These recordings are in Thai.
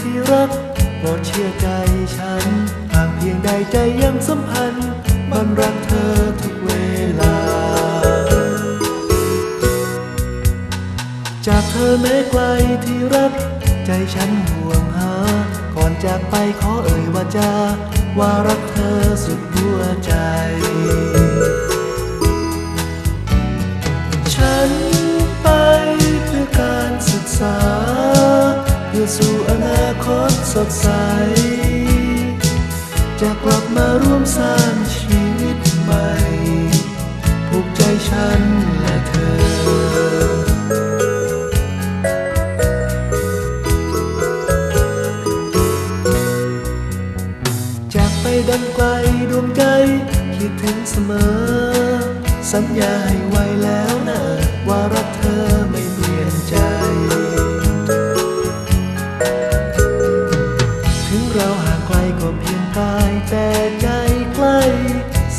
ที่รักโปรดเชื่อใจฉัน หากเพียงใดใจยังสัมพันธ์มันรักเธอทุกเวลา จากเธอแม้ไกลที่รัก ใจฉันห่วงหา ก่อนจากไปขอเอ่ยว่าจาว่ารักเธอสุด สดใส จะกลับมาร่วมสร้างชีวิตใหม่ ผูกใจฉันและเธอจากไปดันไกลดวงใจ คิดถึงเสมอ สัญญาให้ไว้แล้วนะว่ารักเธอ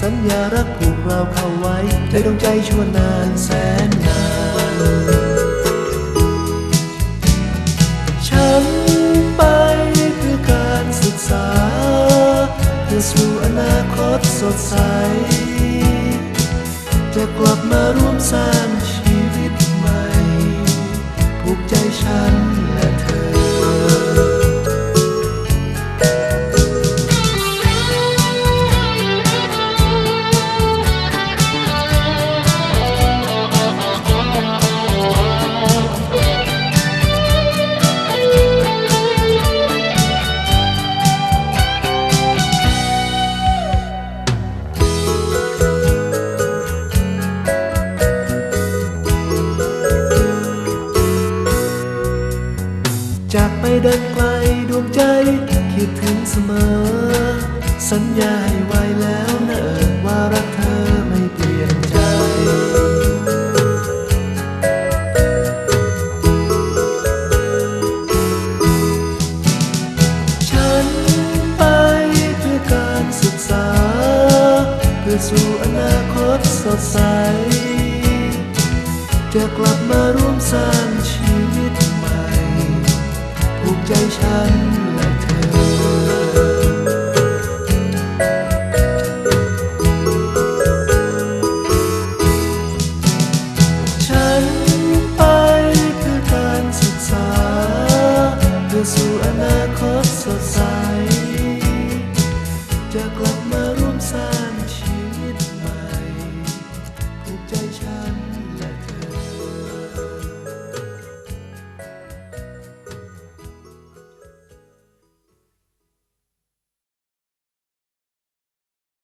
สัญญารักผูกเราเข้าไว้ในดวงใจชั่วนานแสนนานฉันไปเพื่อการศึกษา เพื่อสู่อนาคตสดใส จะกลับมาร่วมสร้างชีวิตใหม่ ผูกใจฉัน ดินไกลดวงใจคิดถึงเสมอ สัญญาให้ไว้แล้วเนอะว่ารักเธอไม่เปลี่ยนใจฉันไปเพื่อการศึกษาเพื่อสู่อนาคตสดใส จะกลับมาร่วมสร้างชี ใจฉันและเธอฉันไปเพื่อการศึกษาเพื่อสู่อนาคต